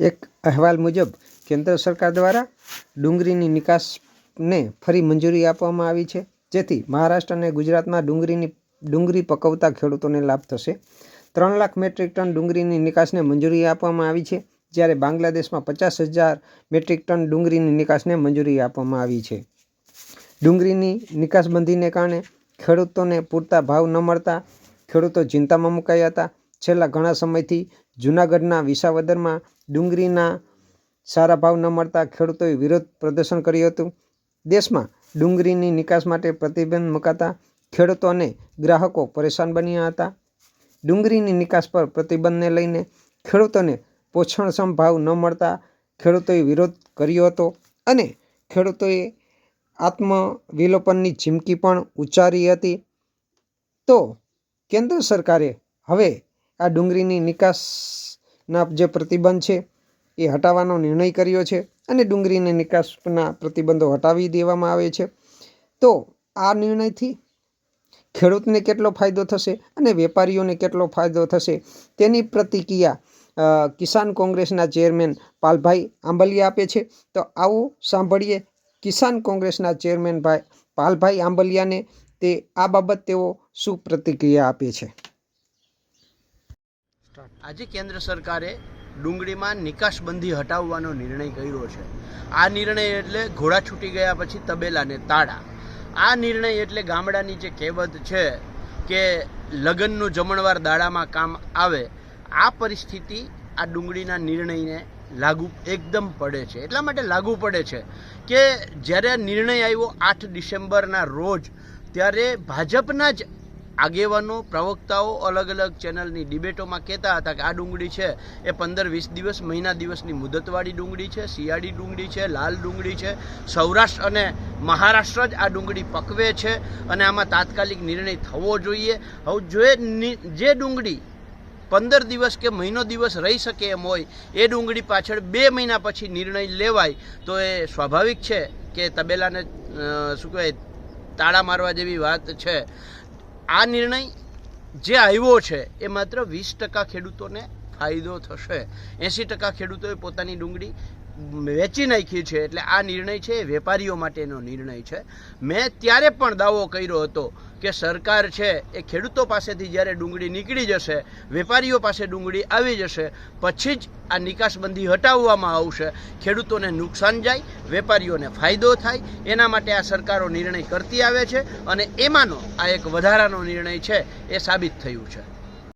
એક અહેવાલ મુજબ, કેન્દ્ર સરકાર દ્વારા ડુંગળીની નિકાસને ફરી મંજૂરી આપવામાં આવી છે. જેથી મહારાષ્ટ્ર અને ગુજરાતમાં ડુંગળીની ડુંગળી પકવતા ખેડૂતોને લાભ થશે. ત્રણ લાખ મેટ્રિક ટન ડુંગળીની નિકાસને મંજૂરી આપવામાં આવી છે, જ્યારે બાંગ્લાદેશમાં પચાસ હજાર મેટ્રિક ટન ડુંગળીની નિકાસને મંજૂરી આપવામાં આવી છે. ડુંગળીની નિકાસબંધીને કારણે ખેડૂતોને પૂરતા ભાવ ન મળતા ખેડૂતો ચિંતામાં મુકાયા હતા. છેલ્લા ઘણા સમયથી જૂનાગઢના વિસાવદરમાં ડુંગળીના સારા ભાવ ન મળતા ખેડૂતોએ વિરોધ પ્રદર્શન કર્યું હતું. દેશમાં ડુંગળીની નિકાસ માટે પ્રતિબંધ મુકાતા ખેડૂતો અને ગ્રાહકો પરેશાન બન્યા હતા. ડુંગળીની નિકાસ પર પ્રતિબંધને લઈને ખેડૂતોને પોષણક્ષમ ભાવ ન મળતા ખેડૂતોએ વિરોધ કર્યો હતો અને ખેડૂતોએ આત્મવિલોપનની ચીમકી પણ ઉચ્ચારી હતી. તો કેન્દ્ર સરકારે હવે આ ડુંગળીની નિકાસના જે પ્રતિબંધ છે, એ હટાવવાનો નિર્ણય કર્યો છે અને ડુંગળીની નિકાસના પ્રતિબંધો હટાવી દેવામાં આવે છે. તો આ નિર્ણયથી ખેડૂતને કેટલો ફાયદો થશે અને વેપારીઓને કેટલો ફાયદો થશે તેની પ્રતિક્રિયા કિસાન કોંગ્રેસના ચેરમેન પાલભાઈ આંબલિયા આપે છે. તો આવું સાંભળીએ કિસાન કોંગ્રેસના ચેરમેન ભાઈ પાલભાઈ આંબલિયાને તે આ બાબત તેઓ શું પ્રતિક્રિયા આપે છે. આજે કેન્દ્ર સરકારે ડુંગળીમાં નિકાસબંધી હટાવવાનો નિર્ણય કર્યો છે. આ નિર્ણય એટલે ઘોડા છૂટી ગયા પછી તબેલાને તાળા. આ નિર્ણય એટલે ગામડાની જે કહેવત છે કે લગ્નનું જમણવાર દાડામાં કામ આવે, આ પરિસ્થિતિ આ ડુંગળીના નિર્ણયને લાગુ એકદમ પડે છે. એટલા માટે લાગુ પડે છે કે જ્યારે નિર્ણય આવ્યો આઠ ડિસેમ્બરના રોજ, ત્યારે ભાજપના જ આગેવાનો, પ્રવક્તાઓ અલગ અલગ ચેનલની ડિબેટોમાં કહેતા હતા કે આ ડુંગળી છે, એ પંદર વીસ દિવસ, મહિના દિવસની મુદતવાળી ડુંગળી છે, શિયાળી ડુંગળી છે, લાલ ડુંગળી છે, સૌરાષ્ટ્ર અને મહારાષ્ટ્ર જ આ ડુંગળી પકવે છે અને આમાં તાત્કાલિક નિર્ણય થવો જોઈએ. હવે જો જે ડુંગળી પંદર દિવસ કે મહિનો દિવસ રહી શકે એમ હોય, એ ડુંગળી પાછળ બે મહિના પછી નિર્ણય લેવાય, તો એ સ્વાભાવિક છે કે તબેલાને શું કહેવાય, તાળા મારવા જેવી વાત છે. આ નિર્ણય જે આવ્યો છે એ માત્ર વીસ ટકા ખેડૂતોને ફાયદો થશે. એંસી ટકા ખેડૂતોએ પોતાની ડુંગળી વેચી નાખી છે એટલે આ નિર્ણય છે, એ વેપારીઓ માટેનો નિર્ણય છે. મેં ત્યારે પણ દાવો કર્યો હતો કે સરકાર છે, એ ખેડૂતો પાસેથી જ્યારે ડુંગળી નીકળી જશે, વેપારીઓ પાસે ડુંગળી આવી જશે, પછી જ આ નિકાસબંધી હટાવવામાં આવશે. ખેડૂતોને નુકસાન જાય, વેપારીઓને ફાયદો થાય, એના માટે આ સરકારો નિર્ણય કરતી આવે છે અને એમાંનો આ એક વધારાનો નિર્ણય છે, એ સાબિત થયું છે.